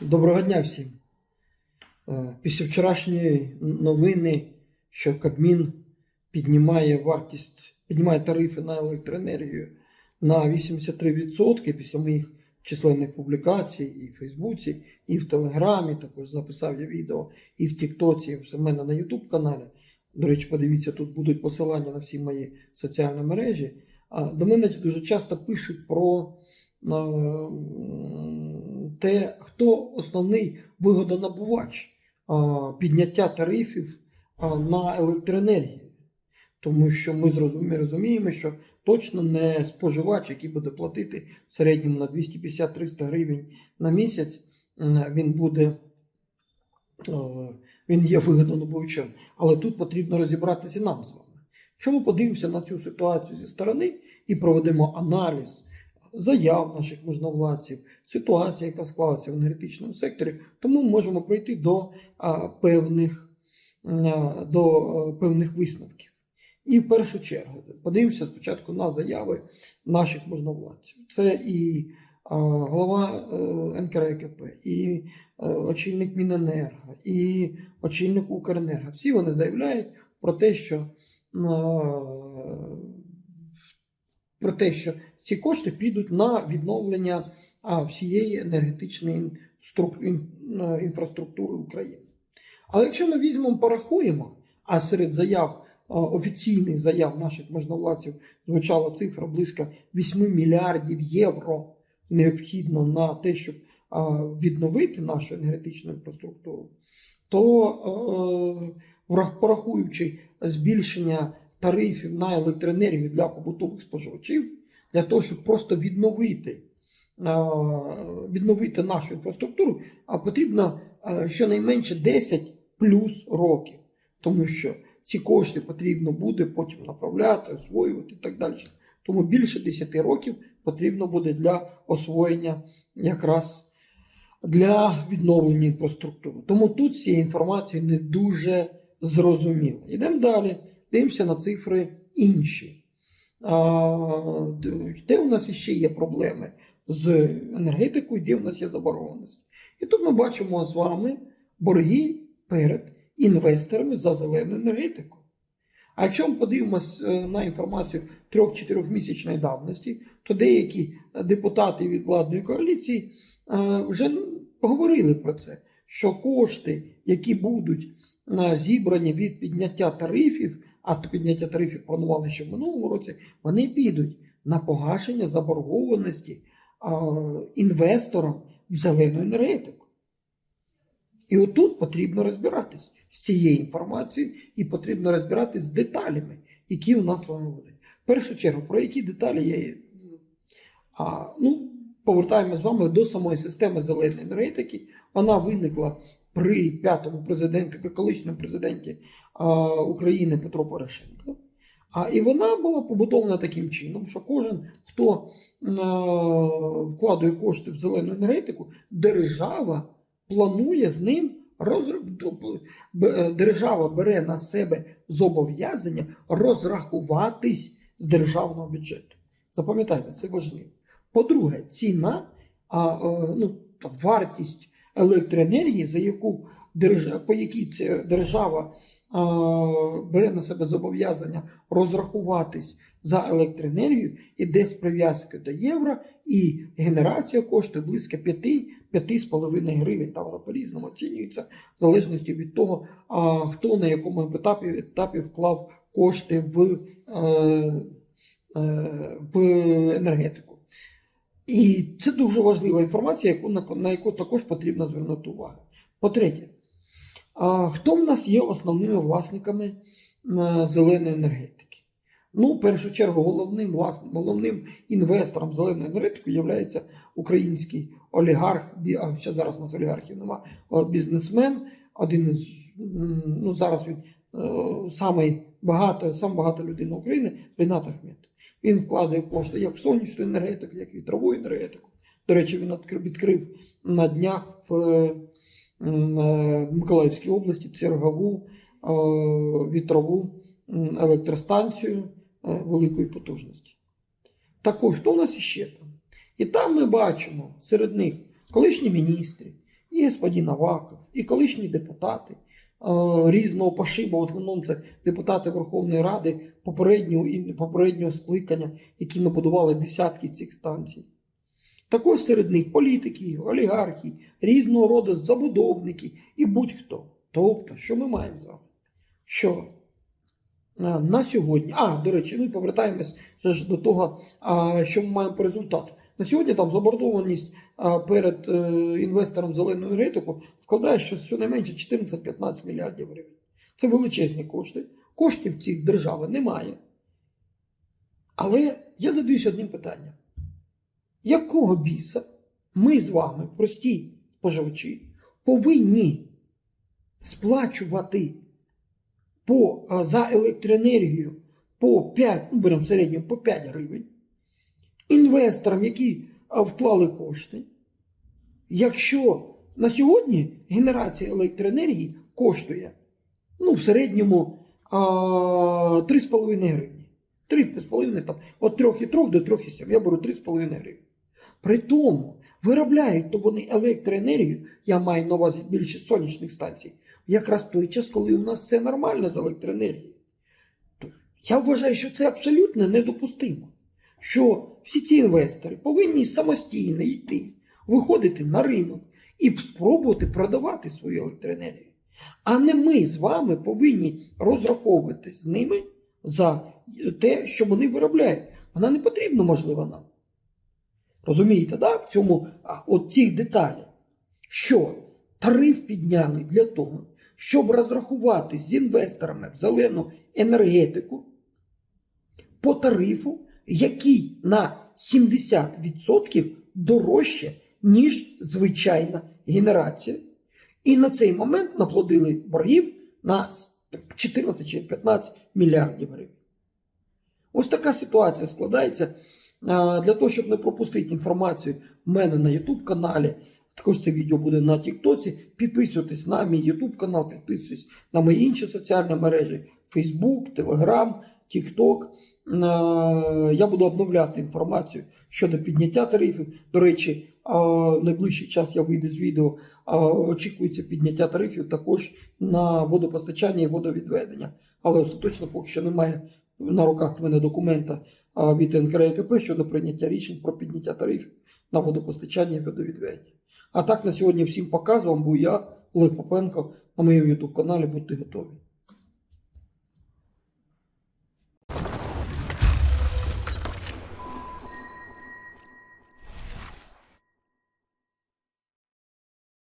Доброго дня всім. Е, Після вчорашньої новини, що Кабмін піднімає вартість, піднімає тарифи на електроенергію на 83% після моїх численних публікацій і в Фейсбуці, і в Телеграмі. Також записав я відео і в Тіктоці, і в мене на Ютуб каналі. До речі, подивіться, тут будуть посилання на всі мої соціальні мережі. До мене дуже часто пишуть про те, хто основний вигодонабувач підняття тарифів на електроенергію. Тому що ми розуміємо, що точно не споживач, який буде платити в середньому на 250-300 гривень на місяць, він буде. Він є вигодонабувачем. Але тут потрібно розібратися нам з вами. Ми подивимося на цю ситуацію зі сторони і проведемо аналіз заяв наших можновладців, ситуація, яка склалася в енергетичному секторі, то ми можемо прийти до певних, до а, певних висновків. І в першу чергу подивимося спочатку на заяви наших можновладців. Це і а, голова е, НКРКП, і е, очільник Міненерго, і очільник Укренерго. Всі вони заявляють про те, що про те, що ці кошти підуть на відновлення всієї енергетичної е, інфраструктури України. Але якщо ми візьмемо, порахуємо, а серед заяв офіційних заяв наших можновладців звучала цифра близько 8 мільярдів євро необхідно на те, щоб відновити нашу енергетичну інфраструктуру, то е, порахуючи збільшення тарифів на електроенергію для побутових споживачів, для того, щоб просто відновити, відновити нашу інфраструктуру, а потрібно щонайменше 10 плюс років, тому що ці кошти потрібно буде потім направляти, освоювати і так далі. Тому більше 10 років потрібно буде для освоєння якраз для відновлення інфраструктури. Тому тут цієї інформації не дуже зрозуміло. Йдемо далі, дивимося на цифри інші. Де у нас ще є проблеми з енергетикою, де у нас є заборгованість? І тут ми бачимо з вами борги перед інвесторами за зелену енергетику. А якщо ми подивимось е, на інформацію 3-4 місячної давності, то деякі депутати від владної коаліції е, вже говорили про це, що кошти, які будуть е, зібрані від підняття тарифів, а то підняття тарифів планували ще в минулому році, вони підуть на погашення заборгованості інвесторам в зелену енергетику. І отут потрібно розбиратись з цією інформацією, і потрібно розбиратись з деталями, які у нас вами будуть. В першу чергу, про які деталі я. А, ну, повертаємо з вами до самої системи зеленої енергетики. Вона виникла при п'ятому президенті, при колишньому президенті України Петро Порошенко. А і вона була побудована таким чином, що кожен, хто вкладує кошти в зелену енергетику, держава планує з ним розроб- е, держава бере на себе зобов'язання розрахуватись з державного бюджету. Запам'ятайте, це важливо. По-друге, ціна, а, е, ну, вартість електроенергії, за яку держа, по якій ця держава а, бере на себе зобов'язання розрахуватись за електроенергію, іде з прив'язкою до євро, і генерація коштує близько 5-5,5 гривень. Там вона по-різному оцінюється, в залежності від того, а, хто на якому етапі, етапі вклав кошти в, е, е, в енергетику. І це дуже важлива інформація, яку, на, яку також потрібно звернути увагу. По-третє, хто в нас є основними власниками е, зеленої енергетики? Ну, в першу чергу, головним власником, головним інвестором зеленої енергетики є український олігарх, а ще зараз у нас олігархів нема, бізнесмен, один із, ну зараз він е, самий багато, сам багата людина України, Рінат Ахмет. Він вкладає кошти як в сонячну енергетику, як в вітрову енергетику. До речі, він відкрив, на днях в е, е, в Миколаївській області чергову е, вітрову електростанцію великої потужності. Також, що у нас іще там? І там ми бачимо серед них колишні міністри, і господин Аваков, і колишні депутати різного пошибу, в основному це депутати Верховної Ради попереднього і попереднього скликання, які набудували десятки цих станцій. Також серед них політики, олігархи, різного роду забудовники і будь-хто. Тобто, що ми маємо з вами? Що е, на сьогодні, а, до речі, ну і повертаємось до того, що ми маємо по результату. На сьогодні там заборгованість перед е, інвестором в зелену енергетику складає що- щонайменше 14-15 мільярдів гривень. Це величезні кошти. Коштів цих держави немає. Але я задаюсь одним питанням: якого біса ми з вами, прості споживачі, повинні сплачувати по, за електроенергію по 5, ну беремо в середньому по 5 гривень, інвесторам, які вклали кошти, якщо на сьогодні генерація електроенергії коштує ну, в середньому 3,5 гривні. 3,5 там, від 3,3 до 3,7. Я беру 3,5 гривні. При тому виробляють то вони електроенергію, я маю на увазі більше сонячних станцій, якраз в той час, коли у нас все нормально з електроенергією. Я вважаю, що це абсолютно недопустимо. Що всі ці інвестори повинні самостійно йти, виходити на ринок і спробувати продавати свою електроенергію. А не ми з вами повинні розраховувати з ними за те, що вони виробляють. Вона не потрібна, можливо, нам. Розумієте, да? в цьому от цих деталях, що тариф підняли для того, щоб розрахувати з інвесторами в зелену енергетику по тарифу, який на 70% дорожче, ніж звичайна генерація. І на цей момент наплодили боргів на 14 чи 15 мільярдів гривень. Ось така ситуація складається. Для того, щоб не пропустити інформацію в мене на YouTube каналі, також це відео буде на Тіктоці. Підписуйтесь на мій YouTube канал, підписуйтесь на мої інші соціальні мережі: Facebook, Telegram, TikTok. Я буду обновляти інформацію щодо підняття тарифів. До речі, в найближчий час я вийду з відео. Очікується підняття тарифів також на водопостачання і водовідведення. Але остаточно поки що немає на руках в мене документа від НКРЕКП щодо прийняття рішень про підняття тарифів на водопостачання і водовідведення. А так на сьогодні всім показував, був я, Олег Попенко, на моєму YouTube каналі. Будьте готові.